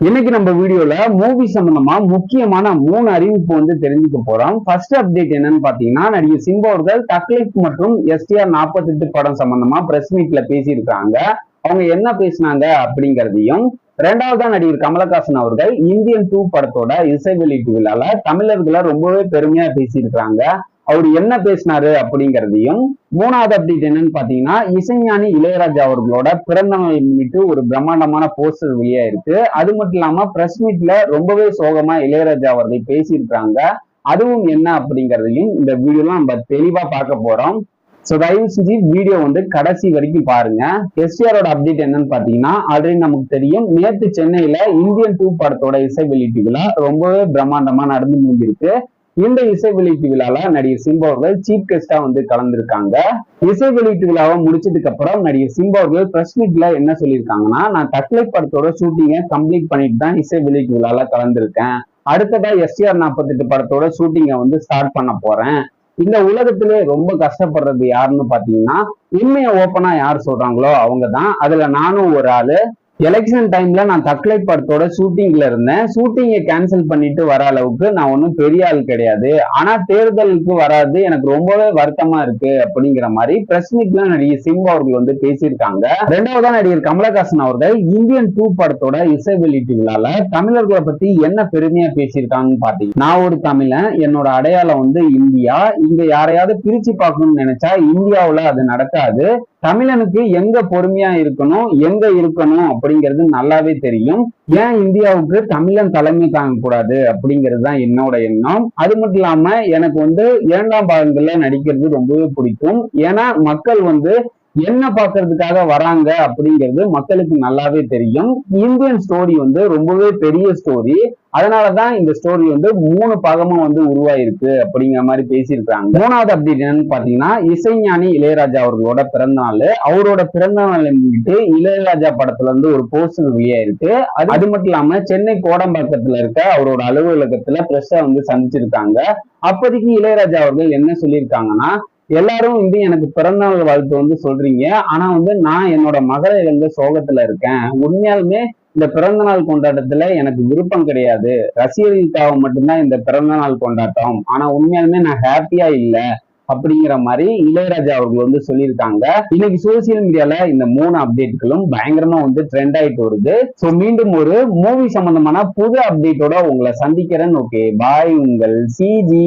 இன்னைக்கு நம்ம வீடியோல மூவி சம்பந்தமா முக்கியமான மூணு அறிவிப்பு வந்து தெரிஞ்சுக்க போறோம். ஃபர்ஸ்ட் அப்டேட் என்னன்னு பாத்தீங்கன்னா நடிகர் சிம்பு அவர்கள் தக்லீஃப் மற்றும் எஸ்டிஆர் நாற்பத்தெட்டு படம் சம்பந்தமா பிரஸ் மீட்ல பேசியிருக்காங்க அவங்க என்ன பேசினாங்க அப்படிங்கறதையும் ரெண்டாவதா நடிகர் கமலஹாசன் அவர்கள் இந்தியன் டூ படத்தோட இசை வெளியீட்டு விழால தமிழர்களை ரொம்பவே பெருமையா பேசியிருக்காங்க அவர் என்ன பேசினாரு அப்படிங்கிறதையும் மூணாவது அப்டேட் என்னன்னு பாத்தீங்கன்னா இசைஞானி இளையராஜா அவர்களோட பிறந்த நாள் முன்னிட்டு ஒரு பிரம்மாண்டமான போஸ்டர் வெளியாயிருக்கு அது மட்டும் இல்லாம பிரஸ் மீட்ல ரொம்பவே சோகமா இளையராஜா அவர்கள் பேசியிருக்காங்க அதுவும் என்ன அப்படிங்கறதையும் இந்த வீடியோலாம் நம்ம தெளிவா பார்க்க போறோம். ஸோ தயவு செஞ்சு வீடியோ வந்து கடைசி வரைக்கும் பாருங்க. எஸ்டிஆரோட அப்டேட் என்னன்னு பாத்தீங்கன்னா ஆல்ரெடி நமக்கு தெரியும். நேற்று சென்னையில இந்தியன் டூ படத்தோட இசை வெளியீட்டு விழா ரொம்பவே பிரம்மாண்டமா நடந்து முடிஞ்சிருக்கு. இந்த இசை வெளியீட்டு விழால நடிகர் சிம்பு அவர்கள் சீப் கெஸ்டா வந்து கலந்துருக்காங்க. இசை வெளியீட்டு விழாவை முடிச்சதுக்கு அப்புறம் நடிகர் சிம்பு அவர்கள் பிரஸ் மீட்ல என்ன சொல்லியிருக்காங்கன்னா நான் தக்லைஃப் படத்தோட ஷூட்டிங்கை கம்ப்ளீட் பண்ணிட்டு தான் இசை வெளியீட்டு விழால கலந்துருக்கேன். அடுத்ததா எஸ்டிஆர் நாற்பத்தெட்டு படத்தோட ஷூட்டிங்கை வந்து ஸ்டார்ட் பண்ண போறேன். இந்த உலகத்திலே ரொம்ப கஷ்டப்படுறது யாருன்னு பாத்தீங்கன்னா உண்மையை ஓப்பனா யார் சொல்றாங்களோ அவங்க தான் அதுல நானும் ஒரு ஆளு எலெக்ஷன் டைம்ல நான் தக்லை படத்தோட ஷூட்டிங்ல இருந்தேன். ஷூட்டிங்கை கேன்சல் பண்ணிட்டு வர அளவுக்கு நான் ஒன்றும் பெரிய ஆள் கிடையாது. ஆனா தேர்தலுக்கு வராது. எனக்கு ரொம்பவே வருத்தமா இருக்கு அப்படிங்கிற மாதிரி பிரஸ் மீட்ல நடிகர் சிம்பு அவர்கள் வந்து பேசியிருக்காங்க. ரெண்டாவதா நடிகர் கமலஹாசன் அவர்கள் இந்தியன் டூ படத்தோட இசை வெளியீட்டு விழால தமிழர்களை பத்தி என்ன பெருமையா பேசியிருக்காங்கன்னு பாத்தீங்கன்னா நான் ஒரு தமிழன் என்னோட அடையாளம் வந்து இந்தியா. இங்க யாரையாவது பிரிச்சு பார்க்கணும்னு நினைச்சா இந்தியாவுல அது நடக்காது. தமிழனுக்கு எங்க பொறுமையா இருக்கணும் எங்க இருக்கணும் அப்படிங்கிறது நல்லாவே தெரியும். ஏன் இந்தியாவுக்கு தமிழன் தலைமை தாங்க கூடாது அப்படிங்கிறது தான் என்னோட எண்ணம். அது மட்டும் இல்லாம எனக்கு வந்து இரண்டாம் பாகங்கள்ல நடிக்கிறது ரொம்பவே பிடிக்கும். ஏன்னா மக்கள் வந்து என்ன பார்க்கறதுக்காக வராங்க அப்படிங்கிறது மக்களுக்கு நல்லாவே தெரியும். இந்தியன் ஸ்டோரி வந்து ரொம்பவே பெரிய ஸ்டோரி அதனாலதான் இந்த ஸ்டோரி வந்து மூணு பாகமும் வந்து உருவாயிருக்கு அப்படிங்கிற மாதிரி பேசியிருக்காங்க மூணாவது அப்டேட் என்னன்னு பாத்தீங்கன்னா இசைஞானி இளையராஜா அவர்களோட பிறந்த நாள் அவரோட பிறந்த நாள் முன்னிட்டு இளையராஜா படத்துல இருந்து ஒரு போஸ்டர் வெளியாயிருக்கு. அது அது மட்டும் இல்லாம சென்னை கோடம்பாக்கத்துல இருக்க அவரோட அலுவலகத்துல பிரஸ்ஸை வந்து சந்திச்சிருக்காங்க. அப்போதைக்கு இளையராஜா அவர்கள் என்ன சொல்லியிருக்காங்கன்னா எல்லாரும் வந்து எனக்கு பிறந்தநாள் வாழ்த்து வந்து சொல்றீங்க. ஆனா வந்து நான் என்னோட மகளை இழந்த சோகத்துல இருக்கேன். உண்மையாலுமே இந்த பிறந்தநாள் கொண்டாட்டத்துல எனக்கு விருப்பம் கிடையாது. ரசிகர்களுக்காக மட்டும்தான் இந்த பிறந்தநாள் கொண்டாட்டம். ஆனா உண்மையாலுமே நான் ஹாப்பியா இல்லை அப்படிங்கிற மாதிரி இளையராஜா அவர்கள் வந்து சொல்லியிருக்காங்க. இன்னைக்கு சோசியல் மீடியால இந்த மூணு அப்டேட்களும் பயங்கரமா வந்து ட்ரெண்ட் ஆயிட்டு வருது. ஸோ மீண்டும் ஒரு மூவி சம்பந்தமான புது அப்டேட்டோட உங்களை சந்திக்கிறேன். ஓகே பாய் உங்கள் சிஜி